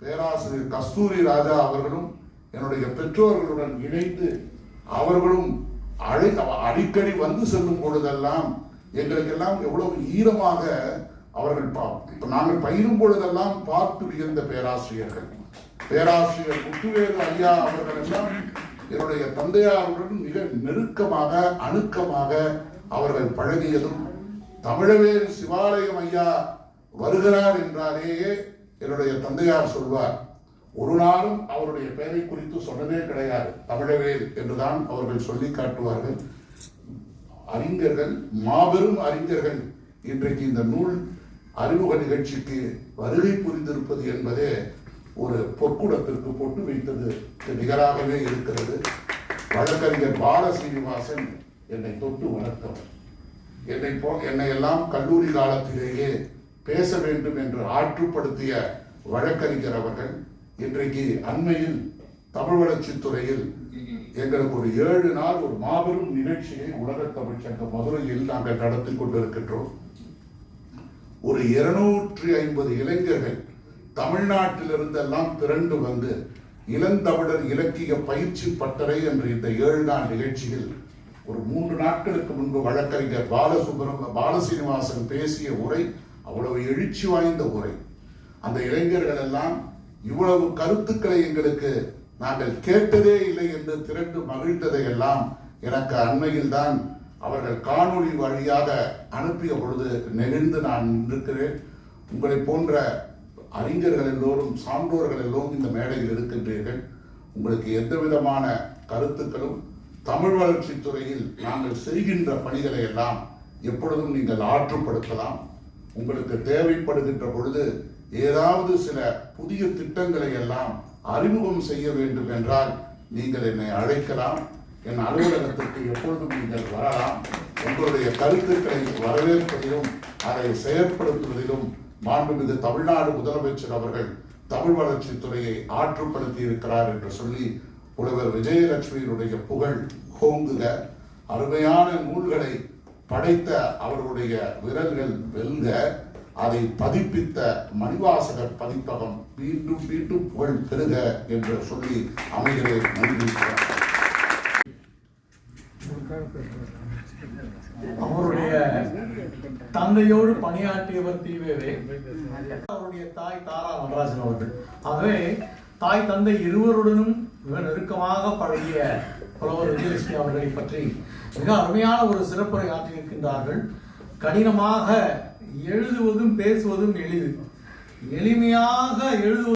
பேராசிரியர் கஸ்தூரி ராஜா அவர்களும் என்னுடைய பெற்றோர்களுடன் இணைந்து அவர்களும் அழை அடிக்கடி வந்து செல்லும் பொழுதெல்லாம் எங்களுக்கெல்லாம் எவ்வளவு ஈரமாக அவர்கள் பா- இப்ப நாங்கள் பயிரும் பொழுதெல்லாம் பார்த்து வியந்த பேராசிரியர்கள். பேராசிரியர் முத்துவேலு ஐயா அவர்கள் எல்லாம் என்னுடைய தந்தையாருடன் மிக நெருக்கமாக அணுக்கமாக அவர்கள் பழகியதும் தமிழவேல் சிவாலயம் ஐயா வருகிறார் என்றாலேயே என்னுடைய தந்தையார் சொல்வார் ஒரு நாளும் அவருடைய பெயரை குறித்து சொன்னதே கிடையாது தமிழவேல் என்றுதான் அவர்கள் சொல்லி காட்டுவார்கள். அறிஞர்கள் மாபெரும் அறிஞர்கள் இன்றைக்கு இந்த நூல் அறிமுக நிகழ்ச்சிக்கு வருகை புரிந்திருப்பது என்பதே ஒரு பொற்குடத்திற்கு பொட்டு வைத்தது. நிகராகவே இருக்கிறது. வழக்கறிஞர் பால சீனிவாசன் என்னை தொட்டு வளர்த்தவர் என்னை போ என்னை எல்லாம் கல்லூரி காலத்திலேயே பேச வேண்டும் என்று ஆற்றுப்படுத்திய வழக்கறிஞர் அவர்கள் இன்றைக்கு அண்மையில் தமிழ் வளர்ச்சித்துறையில் எங்களுக்கு ஒரு ஏழு நாள் ஒரு மாபெரும் நிகழ்ச்சியை உலக தமிழ்ச்சங்கம் மதுரையில் நாங்கள் நடத்தி கொண்டிருக்கின்றோம். ஒரு இருநூற்றி ஐம்பது இளைஞர்கள் தமிழ்நாட்டிலிருந்தெல்லாம் திரண்டு வந்து இளந்தமிழர் இலக்கிய பயிற்சி பட்டறை என்ற இந்த ஏழு நாள் நிகழ்ச்சியில் ஒரு மூன்று நாட்களுக்கு முன்பு வழக்கறிஞர் பாலசுப்ரம பாலசீனிவாசன் பேசிய உரை அவ்வளவு எழுச்சி வாய்ந்த உரை. அந்த இளைஞர்கள் எல்லாம் இவ்வளவு கருத்துக்களை எங்களுக்கு நாங்கள் கேட்டதே இல்லை என்று திரண்டு மகிழ்ந்ததை எல்லாம் எனக்கு அண்மையில் தான் அவர்கள் காணொளி வழியாக அனுப்பிய பொழுது நெகிழ்ந்து நான் இருக்கிறேன் உங்களை போன்ற அறிஞர்கள் எல்லோரும் சான்றோர்கள் எல்லோரும் இந்த மேடையில் இருக்கின்றீர்கள். உங்களுக்கு எந்த விதமான கருத்துக்களும் தமிழ் வளர்ச்சித் துறையில் நாங்கள் செய்கின்ற பணிகளை எல்லாம் எப்பொழுதும் நீங்கள் ஆற்றுப்படுத்தலாம். உங்களுக்கு தேவைப்படுகின்ற பொழுது ஏதாவது சில புதிய திட்டங்களை எல்லாம் அறிமுகம் செய்ய வேண்டும் என்றால் நீங்கள் என்னை அழைக்கலாம். என் அலுவலகத்திற்கு எப்பொழுதும் நீங்கள் வரலாம். உங்களுடைய கருத்துக்களை வரவேற்பதிலும் அதை செயற்படுத்துவதிலும் மாண்புமிகு தமிழ்நாடு முதலமைச்சர் அவர்கள் தமிழ் வளர்ச்சித்துறையை ஆற்றுப்படுத்தி இருக்கிறார் என்று சொல்லி புலவர் விஜயலட்சுமியினுடைய புகழ் ஓங்குக அருமையான நூல்களை படைத்த அவருடைய விரல்கள் வெல்க அதை பதிப்பித்த மணிவாசகர் பதிப்பகம் மீண்டும் மீண்டும் புகழ் பெறுக என்று சொல்லி அமைகிறேன் நன்றி அவருடைய தந்தையோடு பணியாற்றியவர் தீவேவே. அவருடைய தாய் தாரா நடராஜன் அவர்கள். ஆகவே தாய் தந்தை இருவருடனும் மிக நெருக்கமாக பழகிய புலவர் விஜயலட்சுமி அவர்களை பற்றி மிக அருமையான ஒரு சிறப்புரை ஆற்றியிருக்கின்றார்கள். கடினமாக எழுதுவதும் பேசுவதும் எளிது. எளிமையாக எழுதுவது